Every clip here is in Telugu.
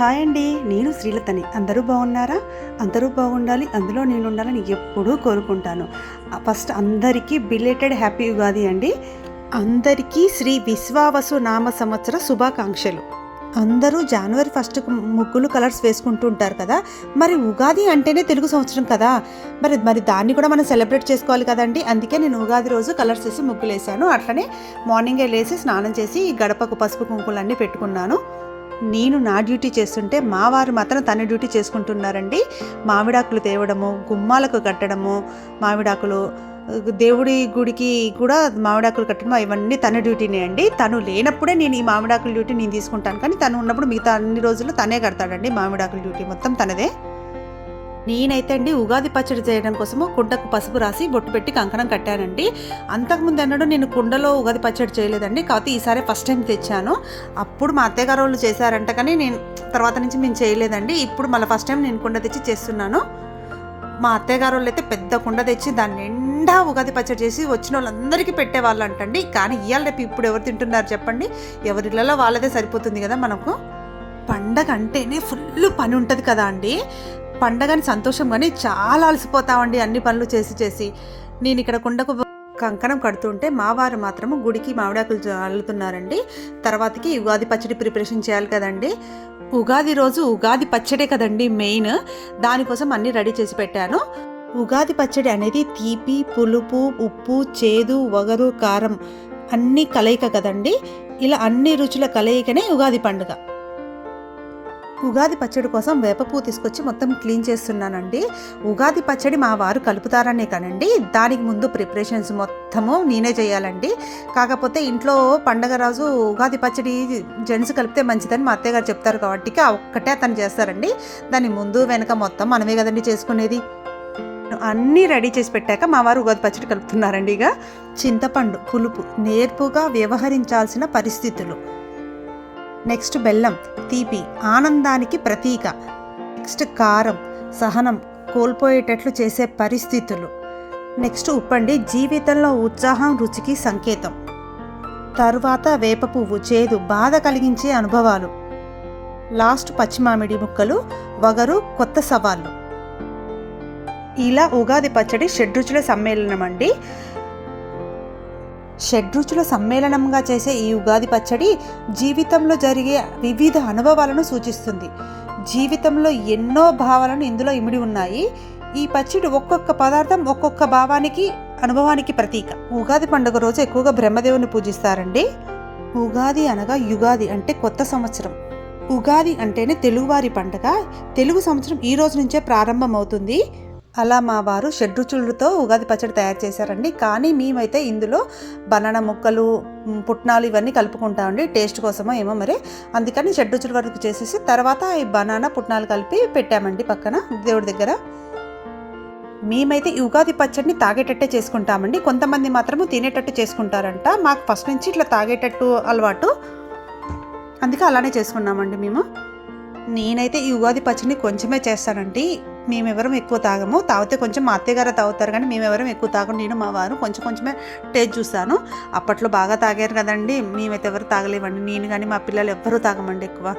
హాయ్ అండి నేను శ్రీలతని. అందరూ బాగున్నారా? అందరూ బాగుండాలి అందులో నేను ఉండాలని ఎప్పుడూ కోరుకుంటాను. ఫస్ట్ అందరికీ బిలేటెడ్ హ్యాపీ ఉగాది అండి. అందరికీ శ్రీ విశ్వావసు నామ సంవత్సర శుభాకాంక్షలు. అందరూ జనవరి ఫస్ట్ ముగ్గులు కలర్స్ వేసుకుంటూ ఉంటారు కదా? మరి ఉగాది అంటేనే తెలుగు సంవత్సరం కదా? మరి మరి దాన్ని కూడా మనం సెలబ్రేట్ చేసుకోవాలి కదండి? అందుకే నేను ఉగాది రోజు కలర్స్ వేసి ముగ్గులు వేసాను అట్లనే మార్నింగే లేసి స్నానం చేసి గడపకు పసుపు కుంకులన్నీ పెట్టుకున్నాను. నేను నా డ్యూటీ చేస్తుంటే మా వారు మాత్రం తన డ్యూటీ చేసుకుంటున్నారండి. మామిడాకులు తేవడము గుమ్మాలకు కట్టడము మామిడాకులు దేవుడి గుడికి కూడా మామిడాకులు కట్టడం ఇవన్నీ తన డ్యూటీనే అండి. తను లేనప్పుడే నేను ఈ మామిడాకుల డ్యూటీ నేను తీసుకుంటాను. కానీ తను ఉన్నప్పుడు మిగతా అన్ని రోజులు తనే కడతాడండి మామిడాకుల డ్యూటీ మొత్తం తనదే. నేనైతే అండి ఉగాది పచ్చడి చేయడం కోసము కుండకు పసుపు రాసి బొట్టు పెట్టి కంకణం కట్టానండి. అంతకుముందు అన్నాడు నేను కుండలో ఉగాది పచ్చడి చేయలేదండి. కాకపోతే ఈసారి ఫస్ట్ టైం తెచ్చాను. అప్పుడు మా అత్తయ్యగారు వాళ్ళు చేశారంట కానీ నేను తర్వాత నుంచి మేము చేయలేదండి. ఇప్పుడు మళ్ళీ ఫస్ట్ టైం నేను కుండ తెచ్చి చేస్తున్నాను. మా అత్తయ్య గారు వాళ్ళు అయితే పెద్ద కుండ తెచ్చి దాన్ని నిండా ఉగాది పచ్చడి చేసి వచ్చిన వాళ్ళందరికీ పెట్టేవాళ్ళు అంటండి కానీ ఇవాళ రేపు ఇప్పుడు ఎవరు తింటున్నారు చెప్పండి. ఎవరిళ్ళలో వాళ్ళదే సరిపోతుంది కదా మనకు. పండగ అంటేనే ఫుల్ పని ఉంటుంది కదా అండి. పండగని సంతోషంగానే చాలా అలసిపోతామండి అన్ని పనులు చేసి చేసి. నేను ఇక్కడ కుండకు కంకణం కడుతుంటే మా వారు మాత్రము గుడికి మామిడాకులు అల్లుతున్నారండి. తర్వాతకి ఉగాది పచ్చడి ప్రిపరేషన్ చేయాలి కదండి. ఉగాది రోజు ఉగాది పచ్చడే కదండి మెయిన్. దానికోసం అన్నీ రెడీ చేసి పెట్టాను. ఉగాది పచ్చడి అనేది తీపి పులుపు ఉప్పు చేదు వగరు కారం అన్ని కలయిక కదండి. ఇలా అన్ని రుచుల కలయికనే ఉగాది పండుగ. ఉగాది పచ్చడి కోసం వేపపువ్వు తీసుకొచ్చి మొత్తం క్లీన్ చేస్తున్నానండి. ఉగాది పచ్చడి మా వారు కలుపుతారనే కానండి. దానికి ముందు ప్రిపరేషన్స్ మొత్తము నేనే చేయాలండి. కాకపోతే ఇంట్లో పండగ రోజు ఉగాది పచ్చడి జెంట్స్ కలిపితే మంచిదని మా అత్తయ్య గారు చెప్తారు కాబట్టి ఒక్కటే అతను చేస్తారండి. దాని ముందు వెనక మొత్తం మనమే కదండి చేసుకునేది. అన్నీ రెడీ చేసి పెట్టాక మా వారు ఉగాది పచ్చడి కలుపుతున్నారండి ఇక. చింతపండు పులుపు నేర్పుగా వ్యవహరించాల్సిన పరిస్థితులు. నెక్స్ట్ బెల్లం తీపి ఆనందానికి ప్రతీక. నెక్స్ట్ కారం సహనం కోల్పోయేటట్లు చేసే పరిస్థితులు. నెక్స్ట్ ఉప్పండి జీవితంలో ఉత్సాహం రుచికి సంకేతం. తరువాత వేప పువ్వు చేదు బాధ కలిగించే అనుభవాలు. లాస్ట్ పచ్చిమామిడి ముక్కలు వగరు కొత్త సవాళ్ళు. ఇలా ఉగాది పచ్చడి షడ్రుచుల సమ్మేళనం అండి షడ్రుచుల సమ్మేళనంగా చేసే ఈ ఉగాది పచ్చడి జీవితంలో జరిగే వివిధ అనుభవాలను సూచిస్తుంది. జీవితంలో ఎన్నో భావాలను ఇందులో ఇమిడి ఉన్నాయి. ఈ పచ్చడి ఒక్కొక్క పదార్థం ఒక్కొక్క భావానికి అనుభవానికి ప్రతీక. ఉగాది పండుగ రోజు ఎక్కువగా బ్రహ్మదేవుని పూజిస్తారండి. ఉగాది అనగా యుగాది అంటే కొత్త సంవత్సరం. ఉగాది అంటేనే తెలుగువారి పండుగ. తెలుగు సంవత్సరం ఈ రోజు నుంచే ప్రారంభమవుతుంది. అలా మా వారు షడ్రుచులతో ఉగాది పచ్చడి తయారు చేశారండి. కానీ మేమైతే ఇందులో బనానా ముక్కలు పుట్నాలు ఇవన్నీ కలుపుకుంటామండి. టేస్ట్ కోసమో ఏమో మరి. అందుకని షడ్రుచుల వరకు చేసేసి తర్వాత ఈ బనానా పుట్నాలు కలిపి పెట్టామండి పక్కన దేవుడి దగ్గర. మేమైతే ఈ ఉగాది పచ్చడిని తాగేటట్టే చేసుకుంటామండి. కొంతమంది మాత్రము తినేటట్టు చేసుకుంటారంట. మాకు ఫస్ట్ నుంచి ఇట్లా తాగేటట్టు అలవాటు. అందుకే అలానే చేసుకున్నామండి మేము. నేనైతే ఈ ఉగాది పచ్చడిని కొంచెమే చేస్తానండి. మేమెవరం ఎక్కువ తాగము. తాగితే కొంచెం మా అత్తయ్య గారు తాగుతారు కానీ మేమెవరం ఎక్కువ తాగం నేను మా వారు కొంచెం కొంచెమే టేస్ట్ చూస్తాను. అప్పట్లో బాగా తాగారు కదండి. మేమైతే ఎవరు తాగలేమండి. నేను కానీ మా పిల్లలు ఎవ్వరూ తాగమండి ఎక్కువ.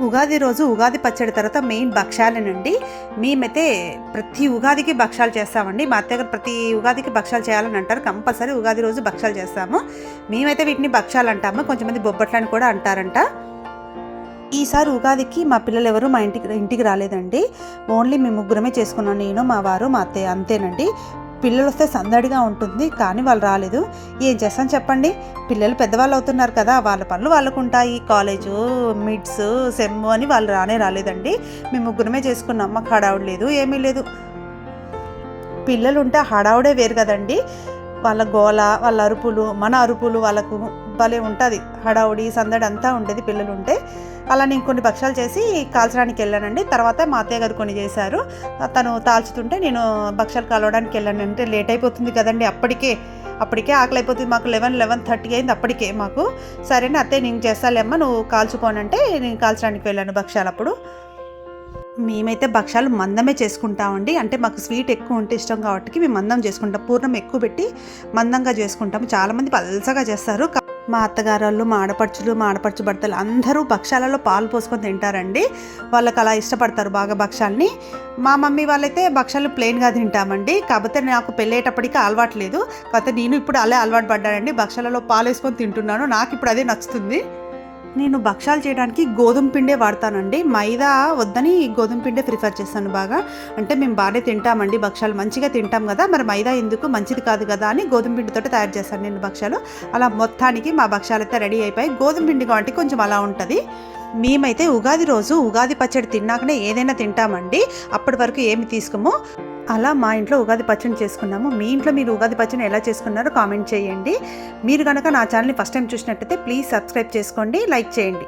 ఉగాది రోజు ఉగాది పచ్చడి తర్వాత మెయిన్ భక్ష్యాలేనండి. మేమైతే ప్రతి ఉగాదికి భక్ష్యాలు చేస్తామండి. మా అత్తగారు ప్రతి ఉగాదికి భక్ష్యాలు చేయాలని అంటారు. కంపల్సరీ ఉగాది రోజు భక్ష్యాలు చేస్తాము. మేమైతే వీటిని భక్ష్యాలు అంటాము. కొంచెంమంది బొబ్బట్లని కూడా అంటారంట. ఈసారి ఉగాదికి మా పిల్లలు ఎవరు మా ఇంటికి ఇంటికి రాలేదండి. ఓన్లీ మేము ముగ్గురమే చేసుకున్నాం. నేను మా వారు మా అత్తయ్య అంతేనండి. పిల్లలు వస్తే సందడిగా ఉంటుంది కానీ వాళ్ళు రాలేదు. ఏం చేస్తాను చెప్పండి? పిల్లలు పెద్దవాళ్ళు అవుతున్నారు కదా వాళ్ళ పనులు వాళ్ళకు ఉంటాయి కాలేజు మిడ్స్ సెమ్ అని వాళ్ళు రానే రాలేదండి. మేము ముగ్గురమే చేసుకున్నాం. మాకు హడావుడు లేదు ఏమీ లేదు. పిల్లలు ఉంటే హడావుడే వేరు కదండి. వాళ్ళ గోల వాళ్ళ అరుపులు మన అరుపులు వాళ్ళకు భలే ఉంటుంది. హడావుడి సందడి అంతా ఉండేది పిల్లలు ఉంటే అలా నేను కొన్ని భక్షాలు చేసి కాల్చడానికి వెళ్ళానండి. తర్వాత మా అత్తయ్య గారు కొన్ని చేశారు. తను తాల్చుతుంటే నేను భక్షాలు కలవడానికి వెళ్ళాను అంటే లేట్ అయిపోతుంది కదండి అప్పటికే. అప్పటికే ఆకలి అయిపోతుంది మాకు. లెవెన్ లెవెన్ థర్టీ అయింది అప్పటికే మాకు. సరేనా అత్తయ్య నేను చేస్తాలేమ్మా నువ్వు కాల్చుకోనంటే నేను కాల్చడానికి వెళ్ళాను భక్షాలు అప్పుడు మేమైతే భక్షాలు మందమే చేసుకుంటామండి. అంటే మాకు స్వీట్ ఎక్కువ ఉంటే ఇష్టం కాబట్టి మేము మందం చేసుకుంటాం. పూర్ణం ఎక్కువ పెట్టి మందంగా చేసుకుంటాము చాలామంది పల్సగా చేస్తారు. మా అత్తగారు వాళ్ళు మా ఆడపడుచులు మా ఆడపడుచు భర్తలు అందరూ భక్షాలలో పాలు పోసుకొని తింటారండి. వాళ్ళకి అలా ఇష్టపడతారు బాగా భక్షాలని. మా మమ్మీ వాళ్ళైతే భక్షాలు ప్లెయిన్గా తింటామండి. కాకపోతే నాకు పెళ్ళేటప్పటికి అలవాటు లేదు. కాకపోతే నేను ఇప్పుడు అలా అలవాటు పడ్డానండి. భక్షాలలో పాలు వేసుకొని తింటున్నాను. నాకు ఇప్పుడు అదే నచ్చుతుంది. నేను భక్షాలు చేయడానికి గోధుమ పిండే వాడతానండి. మైదా వద్దని గోధుమ పిండే ప్రిఫర్ చేస్తాను బాగా. అంటే మేము బాగానే తింటామండి భక్షాలు మంచిగా తింటాం కదా. మరి మైదా ఎందుకు? మంచిది కాదు కదా అని గోధుమ పిండితో తయారు చేస్తాను నేను భక్షాలు అలా మొత్తానికి మా భక్షాలు అయితే రెడీ అయిపోయి గోధుమ పిండి కాబట్టి కొంచెం అలా ఉంటుంది. మేమైతే ఉగాది రోజు ఉగాది పచ్చడి తిన్నాకనే ఏదైనా తింటామండి. అప్పటి వరకు ఏమి తీసుకోము. అలా మా ఇంట్లో ఉగాది పచ్చడి చేసుకున్నాము. మీ ఇంట్లో మీరు ఉగాది పచ్చడి ఎలా చేసుకున్నారో కామెంట్ చేయండి. మీరు కనుక నా ఛానల్ని ఫస్ట్ టైం చూసినట్టయితే ప్లీజ్ సబ్స్క్రైబ్ చేసుకోండి లైక్ చేయండి.